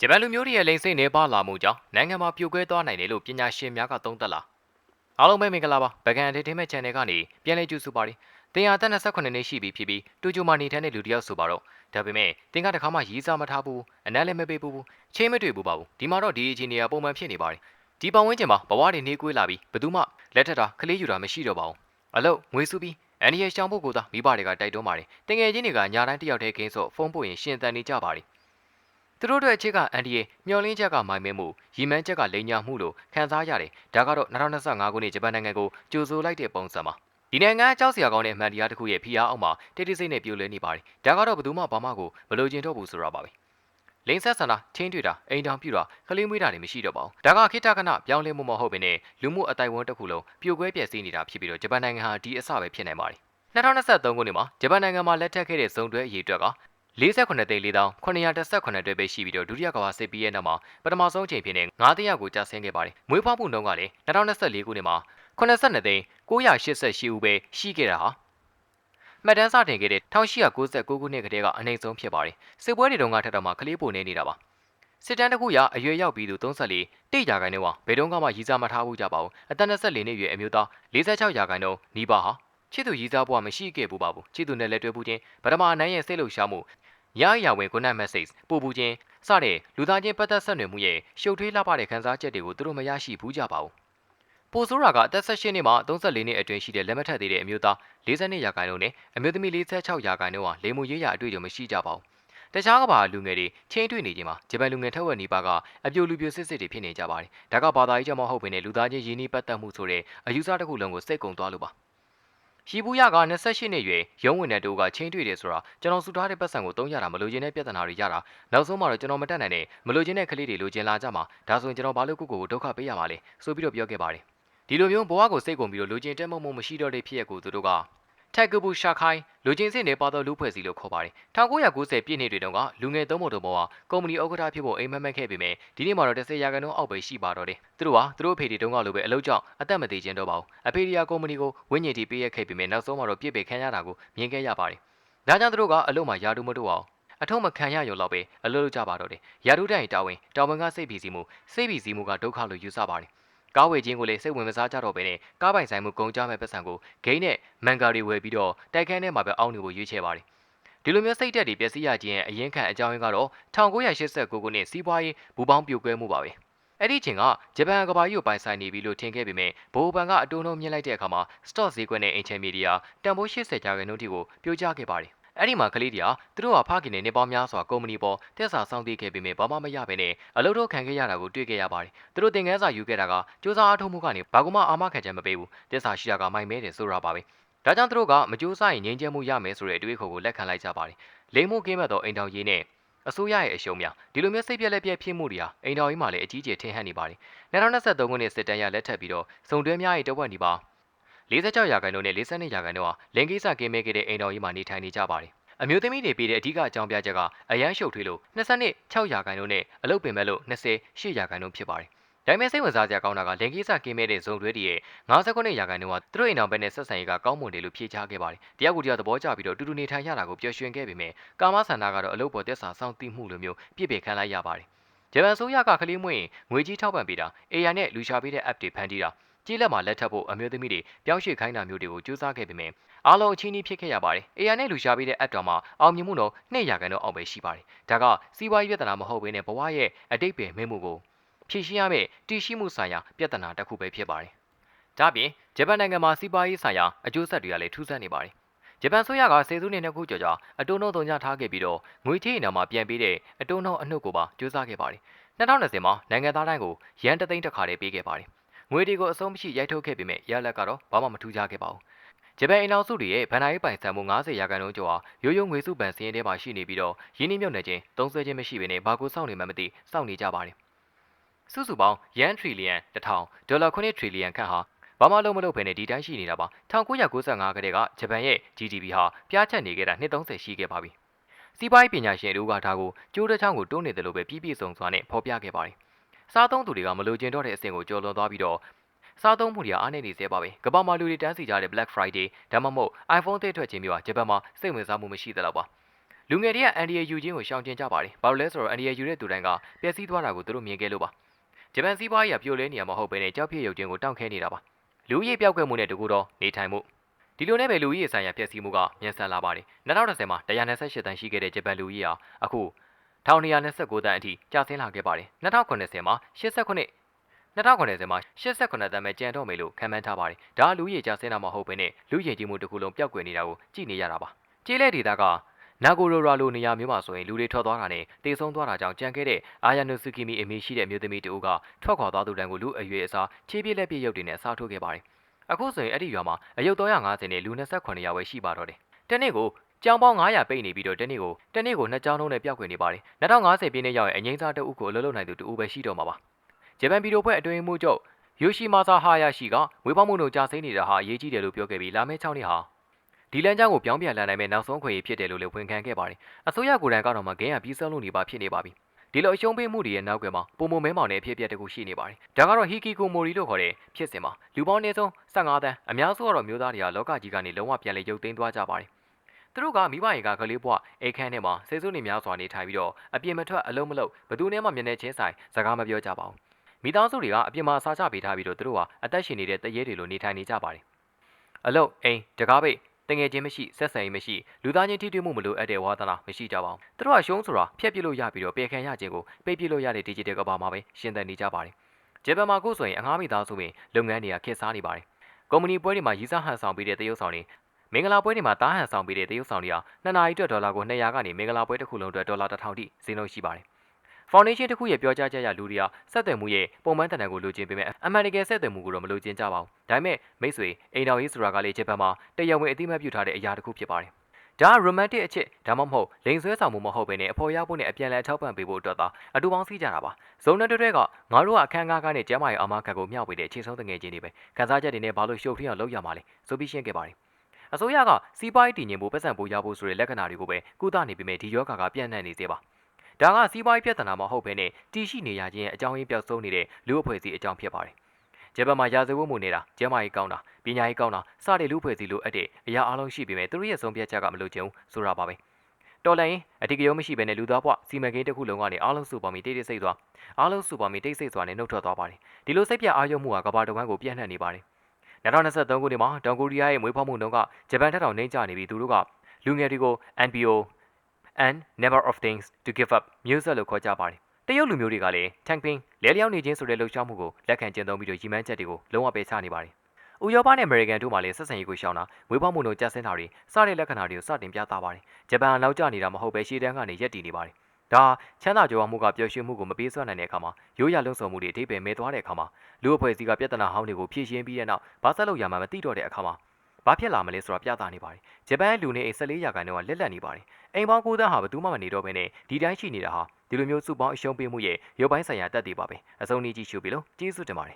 ဂျပန်လူမျိုးတွေရဲ့လိန်စိတ်နေပါလာမှုကြောင့်နိုင်ငံမှာပြိုကွဲသွားနိုင်တယ်လို့ပညာရှင်များကသုံးသပ်လာအားလုံးပဲမင်္ဂလာပါဗကန်ဒေတင်မဲ့ channel ကနေပြန်လည်ကြိုဆိုပါရစေတင်ရသက်28နှစ်ရှိပြီဖြစ်ပြီးတူဂျိုမာနေထိုင်တဲ့လူတစ်ယောက်ဆိုပါတော့ဒါပေမဲ့တင်ကတခါမှရီးစားမထားဘူးအနက်လည်းမပေးဘူးချင်းမတွေ့ဘူးပါဘူးဒီမှာတော့ဒီအချိန်တွေကပုံမှန်ဖြစ်နေပါတယ်ဒီပတ်ဝန်းကျင်မှာဘဝတွေနှေးကွေးလာပြီးဘယ်သူမှလက်ထက်တာခလေးယူတာမရှိတော့ပါဘူးအလို့ငွေစုပြီးအန်ဒီရဲ့ရှောင်းဖို့ကိုသာမိဘတွေကတိုက်တွန်းပါတယ်တင်ငယ်ချင်းတွေကညာတိုင်းတစ်ယောက်တည်းကင်းဆိုဖုန်းပို့ရင်ရှင်တန်နေကြပါတယ် သူတို့တို့အချစ်ကအန်ဒီရဲ့မျောလင်းချက်ကမိုင်မဲမှုရီမန်းချက်ကလိန်ညာမှုလို့ခံစားရတယ်ဒါကတော့2025ခုနှစ်ဂျပန်နိုင်ငံကိုကြိုဆိုလိုက်တဲ့ပုံစံပါဒီနိုင်ငံအကြောက်စရာကောင်းတဲ့အမှန်တရားတစ်ခုရဲ့ဖိအားအောက်မှာတိတိစိတ်နဲ့ပြိုလဲနေပါတယ်ဒါကတော့ဘယ်သူမှဘာမှကိုမလိုချင်တော့ဘူးဆိုတာပါပဲလိန်ဆက်ဆန္ဒချင်းတွေ့တာအိမ်တောင်ပြူတာကလေးမွေးတာတွေမရှိတော့ပါဘူးဒါကခိတကနပြောင်းလဲမှုမဟုတ်ဘဲနဲ့လူမှုအတိုင်းဝန်းတစ်ခုလုံးပြိုကွဲပြည့်စည်နေတာဖြစ်ပြီးတော့ဂျပန်နိုင်ငံဟာဒီအစပဲဖြစ်နိုင်ပါတယ်2023ခုနှစ်မှာဂျပန်နိုင်ငံမှာလက်ထပ်ခဲ့တဲ့ဇုံတွဲအရေးအတွက်က 48သိန်း4918တွဲပဲရှိပြီးတော့ဒုတိယကမ္ဘာစစ်ပြီးရဲ့နောက်မှာပထမဆုံးအချိန်ဖြစ်နေ900ကိုကြာဆင်းခဲ့ပါတယ်။မွေးဖွားမှုနှုန်းကလည်း2024ခုနှစ်မှာ82သိန်း988ဦးပဲရှိခဲ့တာဟာမှတ်တမ်းစတင်ခဲ့တဲ့1899ခုနှစ်ကတည်းကအနိုင်ဆုံးဖြစ်ပါတယ်။စစ်ပွဲတွေတုန်းကထက်တော့မှကလေးပိုနေနေတာပါ။စစ်တမ်းတစ်ခုရအရွယ်ရောက်ပြီးသူ34တိတ်ရာခိုင်နှုန်းဟာဘယ်တော့မှရည်စားမထားဘူးကြပါဘူး။အသက်24နှစ်အရွယ်အမျိုးသား46ရာခိုင်နှုန်းနီးပါးဟာချစ်သူရည်စားဘဝမရှိခဲ့ဘူးပါဘူးချစ်သူနဲ့လက်တွဲမှုချင်းပထမအနိုင်ရဲ့စိတ်လှုပ်ရှားမှု ရရဝင် good night message ပို့ပူခြင်းစတဲ့လူသားချင်းပတ်သက်ဆက်နွယ်မှုရဲ့ရှုပ်ထွေးလှပတဲ့ခန်းစားချက်တွေကိုသူတို့မရရှိဘူးကြပါဘူးပိုဆိုးရာကအသက်16နှစ်မှ34နှစ်အတွင်းရှိတဲ့လက်မထက်သေးတဲ့အမျိုးသား42ရာခိုင်နှုန်းနဲ့အမျိုးသမီး46ရာခိုင်နှုန်းဟာလေမှုရေးရာအတွေ့အကြုံမရှိကြပါဘူးတခြားကဘာလူငယ်တွေချင်းတွေ့နေခြင်းမှာဂျပန်လူငယ်ထက်ဝက်နီးပါးကအပြိုလူပြိုစစ်စစ်တွေဖြစ်နေကြပါတယ်။ဒါကဘာသာရေးကြောင့်မဟုတ်ဘဲနဲ့လူသားချင်းရင်းနှီးပတ်သက်မှုဆိုတဲ့အယူဆတစ်ခုလုံးကိုစိတ်ကုံသွားလို့ပါ။ ရီဘူးရက28နှစ်ရွယ်ရုံးဝင်တဲ့တူကချင်းတွေ့တယ်ဆိုတာကျွန်တော်စုထားတဲ့ပတ်စံကိုသုံးရတာမလိုချင်တဲ့ပြဿနာတွေရတာနောက်ဆုံးမှာတော့ကျွန်တော်မတက်နိုင်တဲ့မလိုချင်တဲ့ကလေးတွေလိုချင်လာကြမှာဒါဆိုရင်ကျွန်တော်ဘာလို့ကိုကိုကိုဒုက္ခပေးရမှာလဲဆိုပြီးတော့ပြောခဲ့ပါတယ်ဒီလိုမျိုးဘဝကိုစိတ်ကုန်ပြီးတော့လိုချင်တဲ့မုံမုံမရှိတော့တဲ့ဖြစ်ရကိုသူတို့က ထိုက်ကဘူရှာခိုင်လူချင်းစစ်နေပါတော့လူဖွဲ့စီလို့ခေါ်ပါတယ်1990ပြည့်နှစ်တွေတုန်းကလူငယ်သုံးပုံတုံပေါ်ကကုမ္ပဏီဥက္ကဋ္ဌဖြစ်ဖို့အိမ်မက်မက်ခဲ့ပေမဲ့ဒီနေ့မှာတော့10ရာခိုင်နှုန်းအောက်ပဲရှိပါတော့တယ်သူတို့ဟာသူတို့အဖေတွေတုန်းကလိုပဲအလုပ်ကြောင့်အသက်မသေးခြင်းတော့ပါဘူးအဖေရီယာကုမ္ပဏီကိုဝင်းညင်တီပေးရခဲ့ပေမဲ့နောက်ဆုံးမှာတော့ပြစ်ပယ်ခံရတာကိုမြင်ခဲ့ရပါတယ်ဒါကြောင့်သူတို့ကအလုပ်မှာယာတူမတို့အောင်အထုံးမခံရရုံတော့ပဲအလုပ်လုပ်ကြပါတော့တယ်ယာတူတိုင်တာဝန်တာဝန်ကစိတ်ပီစီမှုစိတ်ပီစီမှုကဒုက္ခလို့ယူဆပါတယ် ကားဝယ်ခြင်းကိုလည်းစိတ်ဝင်မစားကြတော့ဘဲနဲ့ကားပိုင်ဆိုင်မှုကုန်ကြမဲ့ပတ်စံကိုဂိမ်းနဲ့မန်ဂါတွေဝယ်ပြီးတော့တိုက်ခန်းထဲမှာပဲအောင်းနေဖို့ရွေးချယ်ပါတယ်ဒီလိုမျိုးစိတ်တက်တွေပျက်စီးရခြင်းရဲ့အရင်ခံအကြောင်းရင်းကတော့1989ခုနှစ်စီးပွားရေးဘူပေါင်းပြိုကွဲမှုပါပဲအဲ့ဒီချိန်ကဂျပန်ကဘာကြီးကိုပိုင်ဆိုင်နေပြီလို့ထင်ခဲ့ပေမဲ့ဘိုးဘန်ကအတူနှုံမြင်လိုက်တဲ့အခါမှာ stock ဈေးကွက်နဲ့အင်ချန်မီဒီယာတန်ဖိုး80ကျားကနှုန်းထိကိုပြိုကျခဲ့ပါတယ် အဲ့ဒီမှာကလေးတွေကသူတို့ဟာဖခင်နဲ့နေပေါင်းများစွာကုမ္ပဏီပေါ်တက်စာဆောင်တည်ခဲ့ပေမဲ့ဘာမှမရဘဲနဲ့အလုပ်တော့ခံခဲ့ရတာကိုတွေ့ခဲ့ရပါတယ်သူတို့သင်ခန်းစာယူခဲ့တာကစူးစမ်းအားထုတ်မှုကနေဘာကမှအာမခံချက်မပေးဘူးတက်စာရှိတာကမိုင်မဲတယ်ဆိုတာပါပဲဒါကြောင့်သူတို့ကမကြိုးစားရင်ငြိမ်းချမ်းမှုရမယ်ဆိုတဲ့အတွေးခေါ်ကိုလက်ခံလိုက်ကြပါတယ်လိမ်မှုကင်းမဲ့သောအိမ်တော်ရေးနဲ့အစိုးရရဲ့အရှုံးများဒီလိုမျိုးစိတ်ပြက်လက်ပြက်ဖြစ်မှုတွေဟာအိမ်တော်ကြီးမှာလည်းအကြီးကျယ်ထင်ဟပ်နေပါတယ်2023ခုနှစ်စစ်တမ်းရလက်ထပ်ပြီးတော့စုံတွဲများရဲ့တဝက်နီပါ 46ရာခိုင်နှုန်းနဲ့42ရာခိုင်နှုန်းဟာလင်ကိစ္စကင်းမဲ့ခဲ့တဲ့အိမ်တော်ကြီးမှာနေထိုင်နေကြပါတယ်အမျိုးသမီးတွေပေးတဲ့အဓိကအကြောင်းပြချက်ကအရန်ရှုပ်ထွေးလို့22 6ရာခိုင်နှုန်းနဲ့အလုပ်ပင်မဲ့လို့28ရာခိုင်နှုန်းဖြစ်ပါတယ်။ဒါပေမဲ့စိတ်ဝင်စားစရာကောင်းတာကလင်ကိစ္စကင်းမဲ့တဲ့ဇုံတွဲတွေရဲ့59ရာခိုင်နှုန်းကသူတို့အိမ်အောင်ဘက်နဲ့ဆက်ဆံရေးကကောင်းမွန်တယ်လို့ဖြေချခဲ့ပါတယ်။တရားကူတရားသဘောကျပြီးတော့တူတူနေထိုင်ရတာကိုပျော်ရွှင်ခဲ့ပေမဲ့ကာမဆန္ဒကတော့အလုပ်ပေါ်တက်စာစောင့်သိမှုလိုမျိုးပြည့်ပြည့်ခံလိုက်ရပါတယ်။ဂျပန်ဆိုရကကလေးမွေးရင်ငွေကြီးထောက်ပံ့ပေးတာ AI နဲ့လူရှာပေးတဲ့ app တွေဖန်တီးတာ ကြီးလက်မှာလက်ထပ်ဖို့အမျိုးသမီးတွေပြောင်းရွှေ့ခိုင်းတာမျိုးတွေကိုစူးစမ်းခဲ့ပေမဲ့အားလုံးအချင်းကြီးဖြစ်ခဲ့ရပါတယ်။ AI နဲ့လူရှာပေးတဲ့ app တော်မှာအောင်မြင်မှုတော့2ရာခိုင်နှုန်းအောက်ပဲရှိပါတယ်။ဒါကစီးပွားရေးပြဿနာမဟုတ်ဘဲနဲ့ဘဝရဲ့အတိတ်ပင်မင်းမှုကိုဖြေရှင်းရမယ့်တည်ရှိမှုဆိုင်ရာပြဿနာတစ်ခုပဲဖြစ်ပါတယ်။ဒါပြင်ဂျပန်နိုင်ငံမှာစီးပွားရေးဆိုင်ရာအကျိုးဆက်တွေကလည်းထူးဆန်းနေပါတယ်။ဂျပန်ဆိုရကစေစုနှစ်နှစ်ခုကျော်ကြာအတုံးနှုံသုံးချထားခဲ့ပြီးတော့ငွေချေးအနာမှာပြန်ပေးတဲ့အတုံးနှုံအနှုတ်ကိုပါစူးစမ်းခဲ့ပါတယ်။2020မှာနိုင်ငံသားတိုင်းကိုရန်တသိန်းတစ်ခါတည်းပေးခဲ့ပါတယ်။ ငွေတွေကိုအဆုံးမရှိရိုက်ထုတ်ခဲ့ပေမဲ့ရလက်ကတော့ဘာမှမထူးခြားခဲ့ပါဘူး။ဂျပန်အိမ်အောင်စုတွေရဲ့ဗန်နာရေးပိုင်ဆိုင်မှု90ရာခိုင်နှုန်းကျော်ဟာရိုးရိုးငွေစုပန်စည်းရင်းထဲမှာရှိနေပြီးတော့ရင်းနှီးမြှုပ်နှံခြင်းသုံးစွဲခြင်းမရှိဘဲနဲ့ဘာကိုစောင့်နေမှမသိစောင့်နေကြပါတယ်။စုစုပေါင်းယန်ထရီလီယံ1000ဒေါ်လာ9ထရီလီယံခန့်ဟာဘာမှလုံးမလုပ်ဘဲနဲ့ဒီတိုင်းရှိနေတာပါ1995ခတဲ့ကဂျပန်ရဲ့ GDP ဟာပြားချက်နေခဲ့တာ230ရှိခဲ့ပါပြီ။စီးပွားရေးပညာရှင်တို့ကဒါကိုကျိုးတစ်ချောင်းကိုတွန်းနေတယ်လို့ပဲပြပြစုံစွာနဲ့ဖော်ပြခဲ့ပါတယ်။ စားသုံးသူတွေကမလိုချင်တော့တဲ့အဆင့်ကိုကျော်လွန်သွားပြီးတော့စားသုံးမှုတွေကအားနည်းနေသေးပါပဲကမ္ဘာမှာလူတွေတန်းစီကြတဲ့ Black Friday ဒါမှမဟုတ် iPhone သစ်ထွက်ခြင်းမျိုးဟာဂျပန်မှာစိတ်ဝင်စားမှုမရှိသလောက်ပါလူငယ်တွေကအန်ဒီရယူချင်းကိုရှောင်ကျဉ်ကြပါတယ်ဘာလို့လဲဆိုတော့အန်ဒီရယူတဲ့သူတိုင်းကပျက်စီးသွားတာကိုသူတို့မြင်ခဲ့လို့ပါဂျပန်စီးပွားရေးကပြိုလဲနေရမှာမဟုတ်ဘဲနဲ့ကြောက်ဖြစ်ရုပ်ချင်းကိုတောင့်ခဲနေတာပါလူကြီးပြောက်ကွက်မှုနဲ့တကူတော့နေထိုင်မှုဒီလိုနဲ့ပဲလူကြီးဆိုင်ရာပျက်စီးမှုကမြန်ဆန်လာပါတယ်2010မှာ128တန်းရှိခဲ့တဲ့ဂျပန်လူကြီးဟာအခု 1229တန်းအထိကျဆင်းလာခဲ့ပါတယ်2090မှာ89 2090မှာ89တန်းပဲကျန်တော့မယ်လို့ခန့်မှန်းထားပါတယ်ဒါလူကြီးကျဆင်းတာမဟုတ်ဘဲနဲ့လူရင်ကြီးမှုတစ်ခုလုံးပျောက်ကွယ်နေတာကိုကြည့်နေရတာပါကျေးလက်ဒေတာကနာဂိုရိုရာလိုနေရာမျိုးမှာဆိုရင်လူတွေထွက်သွားတာနဲ့တေဆုံးသွားတာကြောင့်ကြံခဲ့တဲ့အာယာနိုဆူကီမီအမေရှိတဲ့အမျိုးသမီးတဦးကထွက်ခွာသွားသူတန်းကိုလူအရွယ်အစားခြေပြည့်လက်ပြည့်ရုပ်တွေနဲ့အစားထိုးခဲ့ပါတယ်။အခုဆိုရင်အဲ့ဒီရွာမှာအယုတ်350နဲ့လူ28ရာပဲရှိပါတော့တယ်။တနေ့ကို ကြောင်ပေါင်း900ပိတ်နေပြီးတော့တနေ့ကိုတနေ့ကိုနှစ်ကြောင်လုံးနဲ့ပျောက်ကွယ်နေပါတယ်။2050ပြည့်နှစ်ရောက်ရင်အငိမ့်စားတအုပ်ကိုအလုပ်လုပ်နိုင်သူတဦးပဲရှိတော့မှာပါ။ဂျပန်ပြည်တော်ဖွဲ့အတွင်းမှုချုပ်ယိုရှိမာဆာဟာယာရှိကဝေဖောက်မှုတို့ကြာစိမ့်နေတာဟာအရေးကြီးတယ်လို့ပြောခဲ့ပြီးလာမယ့်6နှစ်ဟာဒီလမ်းကြောင်းကိုပြောင်းပြန်လှန်နိုင်မဲ့နောက်ဆုံးခွင့်ရဖြစ်တယ်လို့လည်းဝန်ခံခဲ့ပါတယ်။အစိုးရကိုယ်တိုင်ကတော့မှဂိမ်းရပြီးဆုံးလို့နေပါဖြစ်နေပါပြီ။ဒီလိုအရှုံးပေးမှုတွေရဲ့နောက်ကွယ်မှာပုံမမဲမောင်တဲ့အဖြစ်အပျက်တစ်ခုရှိနေပါတယ်။ဒါကတော့ဟီကီကိုမိုရီလို့ခေါ်တဲ့ဖြစ်စဉ်မှာလူပေါင်းအနည်းဆုံး15တန်းအများစုကတော့မျိုးသားတွေကလောကကြီးကနေလုံးဝပြန်လည်ရုပ်သိမ်းသွားကြပါတယ်။ သူတို့ကမိဘရေကကလေးဘွားအိတ်ခမ်းထဲမှာဆေးစုနေများစွာနေထိုင်ပြီးတော့အပြင်မထွက်အလုံးမလုံးဘသူနဲ့မှမျက်နှာချင်းဆိုင်စကားမပြောကြပါဘူး။မိသားစုတွေကအပြင်မှာစားချပေးထားပြီးတော့သူတို့ကအသက်ရှင်နေတဲ့တရေတွေလိုနေထိုင်နေကြပါတယ်။အလုတ်အိမ်တကားပိတ်တငယ်ချင်းမရှိဆက်ဆံရေးမရှိလူသားချင်းထိတွေ့မှုမလိုအပ်တဲ့ဝါသနာမရှိကြပါဘူးသူတို့ကရှုံးဆိုတာဖျက်ပစ်လို့ရပြီးတော့ပေခံရခြင်းကိုပိတ်ပစ်လို့ရတဲ့ digital ကဘာမှာပဲရှင်းသန်နေကြပါတယ်ဂျပန်မှာကိုဆိုရင်အငားမိသားစုဝင်လုပ်ငန်းတွေကခေတ်စားနေပါတယ်ကုမ္ပဏီပွဲတွေမှာရီးစားဟန်ဆောင်ပေးတဲ့တရုတ်ဆောင်တွေ မင်္ဂလာပွဲတွေမှာတားဟန်ဆောင်ပေးတဲ့တရုတ်ဆောင်တွေဟာနှစ်နာရီအတွက်ဒေါ်လာကို200ကနေမင်္ဂလာပွဲတစ်ခုလုံးအတွက်ဒေါ်လာ1000ထိဈေးနှုန်းရှိပါတယ်။ foundation တစ်ခုရဲ့ပြောကြားချက်အရလူတွေကစက်သွယ်မှုရဲ့ပုံမှန်တန်တန်ကိုလိုချင်ပေမဲ့အမှန်တကယ်စက်သွယ်မှုကိုတော့မလိုချင်ကြပါဘူး။ဒါပေမဲ့မိတ်ဆွေအိမ်တော်ရေးဆိုတာကလေဂျပန်မှာတရားဝင်အသိအမှတ်ပြုထားတဲ့အရာတစ်ခုဖြစ်ပါတယ်။ဒါက romantic အချစ်ဒါမှမဟုတ်လိန်ဆွဲဆောင်မှုမဟုတ်ဘဲနဲ့အဖော်ရဖို့နဲ့အပြန်အလှန်ထောက်ပံ့ပေးဖို့အတွက်သာအတူပေါင်းစည်းကြတာပါ။ဇုံနဲ့တွဲတွဲကငါတို့ကအခန်းကားကားနဲ့ကျမ်းမာရေးအာမခံကိုမျှဝေတဲ့အခြေဆုံးတငယ်ချင်းတွေပဲ။ခန်းစားချက်တွေနဲ့ဘာလို့ရှုပ်ထွေးအောင်လုပ်ရမှာလဲဆိုပြီးရှင်းခဲ့ပါတယ်။ အစိုးရကစီးပွားရေးတည်ငြိမ်ဖို့ပတ်စံပိုးရဖို့ဆိုတဲ့လက္ခဏာတွေကိုပဲကုသနေပေမဲ့ဒီယောဂါကပြန့်နှံ့နေသေးပါ။ဒါကစီးပွားရေးပြဿနာမဟုတ်ဘဲနဲ့တည်ရှိနေရခြင်းရဲ့အကြောင်းရင်းပြောက်ဆုံးနေတဲ့လူ့အဖွဲ့အစည်းအကြောင်းဖြစ်ပါတယ်။ဂျပန်မှာရာဇဝတ်မှုနေတာကျမ်းမာရေးကောင်းတာပညာရေးကောင်းတာစတဲ့လူ့အဖွဲ့အစည်းလိုအပ်တဲ့အရာအလုံးရှိပေမဲ့သူတို့ရဲ့ဆုံးဖြတ်ချက်ကမလို့ချင်ဘူးဆိုတာပါပဲ။တော်လည်းအတိကရုံးမရှိဘဲနဲ့လူသားဘဝစီမံကိန်းတစ်ခုလုံးကနေအားလုံးစုပေါင်းပြီးတိတ်တိတ်ဆိတ်သွားအားလုံးစုပေါင်းပြီးတိတ်ဆိတ်သွားနဲ့နှုတ်ထွက်သွားပါတယ်။ဒီလိုစိတ်ပြအာရုံမှုကကဘာတဝမ်းကိုပြန့်နှံ့နေပါတယ်။ 2023ခုနှစ်မှာတောင်ကိုရီးယားရဲ့မွေးဖွားမှုနှုန်းကဂျပန်ထက်တောင်နှိမ့်ကျနေပြီးသူတို့ကလူငယ်တွေကို NPO and never of things to give up မျိုးဆက်လို့ခေါ်ကြပါတယ်တရုတ်လူမျိုးတွေကလည်း tankping လဲလျောင်းနေခြင်းဆိုတဲ့လှုပ်ရှားမှုကိုလက်ခံကျင့်သုံးပြီးတော့ရီမန်းချက်တွေကိုလုံးဝပယ်ချနေပါတယ်ဥရောပနဲ့အမေရိကန်တို့မှလည်းဆက်ဆံရေးကိုရှောင်တာဝေးပေါက်မှုတို့ကြက်ဆင်းတာတွေစတဲ့လက္ခဏာတွေကိုစတင်ပြသပါတယ်ဂျပန်အနောက်ကျနေတာမဟုတ်ပဲရှေ့တန်းကနေရက်တည်နေပါတယ် ဒါချမ်းသာကြွယ်ဝမှုကပျော်ရွှင်မှုကိုမပေးစွမ်းနိုင်တဲ့အခါမှာရိုးရလုံဆောင်မှုတွေအထိပ္ပယ်မဲသွားတဲ့အခါမှာလူအဖွဲ့အစည်းကပြဿနာဟောင်းတွေကိုဖြေရှင်းပြီးတဲ့နောက်ဘာဆက်လို့ရမှမသိတော့တဲ့အခါမှာဘာဖြစ်လာမလဲဆိုတာပြသနေပါတယ်ဂျပန်လူနေအိမ်14ရာခိုင်နှုန်းကလက်လက်နေပါတယ်အိမ်ပေါင်း9သန်းဟာဘယ်သူမှမနေတော့ဘဲနဲ့ဒီတိုင်းရှိနေတာဟာဒီလိုမျိုးစုပေါင်းအရှုံးပေးမှုရဲ့ရုပ်ပိုင်းဆိုင်ရာတက်တည်ပါပဲအစုံကြီးကြည့်ရှုပြီလို့ကျေးဇူးတင်ပါတယ်